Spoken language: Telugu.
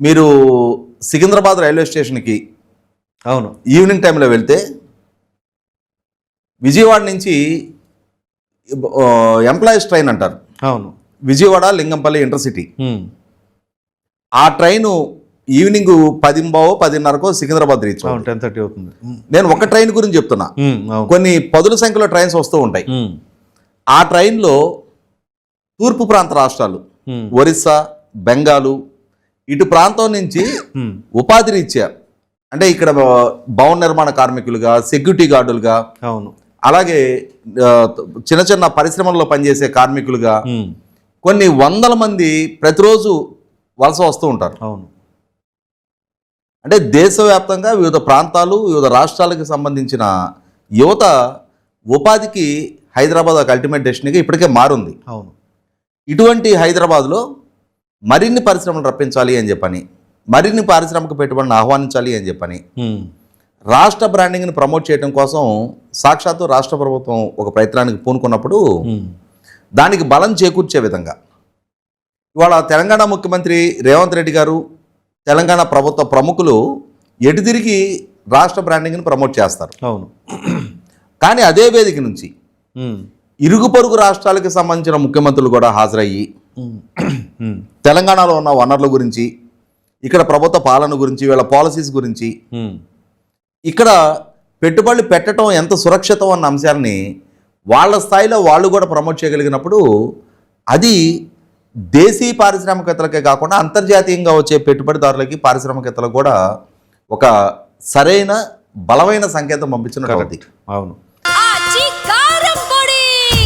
మీరు సికింద్రాబాద్ రైల్వే స్టేషన్కి అవును ఈవినింగ్ టైంలో వెళ్తే విజయవాడ నుంచి ఎంప్లాయీస్ ట్రైన్ అంటారు. అవును. విజయవాడ లింగంపల్లి ఇంటర్సిటీ ఆ ట్రైను ఈవినింగ్ పదింబావో పదిన్నరకో సికింద్రాబాద్ రీచ్ టెన్ థర్టీ అవుతుంది. నేను ఒక ట్రైన్ గురించి చెప్తున్నా. కొన్ని పదుల సంఖ్యలో ట్రైన్స్ వస్తూ ఉంటాయి. ఆ ట్రైన్లో తూర్పు ప్రాంత రాష్ట్రాలు ఒరిస్సా బెంగాలు ఇటు ప్రాంతం నుంచి ఉమ్, ఉపాధి రీత్యా అంటే ఇక్కడ భవన నిర్మాణ కార్మికులుగా సెక్యూరిటీ గార్డులుగా అవును. అలాగే చిన్న చిన్న పరిశ్రమల్లో పనిచేసే కార్మికులుగా కొన్ని వందల మంది ప్రతిరోజు వలస వస్తూ ఉంటారు. అవును. అంటే దేశవ్యాప్తంగా వివిధ ప్రాంతాలు వివిధ రాష్ట్రాలకు సంబంధించిన యువత ఉపాధికి హైదరాబాద్ ఒక అల్టిమేట్ డెస్టినీగా ఇప్పటికే మారుంది. అవును. ఇటువంటి హైదరాబాద్లో మరిన్ని పరిశ్రమలు రప్పించాలి అని చెప్పని మరిన్ని పారిశ్రామిక పెట్టుబడిని ఆహ్వానించాలి అని చెప్పని రాష్ట్ర బ్రాండింగ్ని ప్రమోట్ చేయడం కోసం సాక్షాత్తు రాష్ట్ర ప్రభుత్వం ఒక ప్రయత్నానికి పూనుకున్నప్పుడు దానికి బలం చేకూర్చే విధంగా. ఇవాళ తెలంగాణ ముఖ్యమంత్రి రేవంత్ రెడ్డి గారు తెలంగాణ ప్రభుత్వ ప్రముఖులు ఎటు తిరిగి రాష్ట్ర బ్రాండింగ్ని ప్రమోట్ చేస్తారు. అవును. కానీ అదే వేదిక నుంచి ఇరుగు పొరుగు రాష్ట్రాలకు సంబంధించిన ముఖ్యమంత్రులు కూడా హాజరయ్యి తెలంగాణలో ఉన్న వనరుల గురించి ఇక్కడ ప్రభుత్వ పాలన గురించి వీళ్ళ పాలసీస్ గురించి ఇక్కడ పెట్టుబడులు పెట్టడం ఎంత సురక్షితం అన్న అంశాలని వాళ్ళ స్థాయిలో వాళ్ళు కూడా ప్రమోట్ చేయగలిగినప్పుడు అది దేశీ పారిశ్రామికవేత్తలకే కాకుండా అంతర్జాతీయంగా వచ్చే పెట్టుబడిదారులకి పారిశ్రామికవేత్తలకు కూడా ఒక సరైన బలమైన సంకేతం పంపించినట్టు అవుతుంది అవును.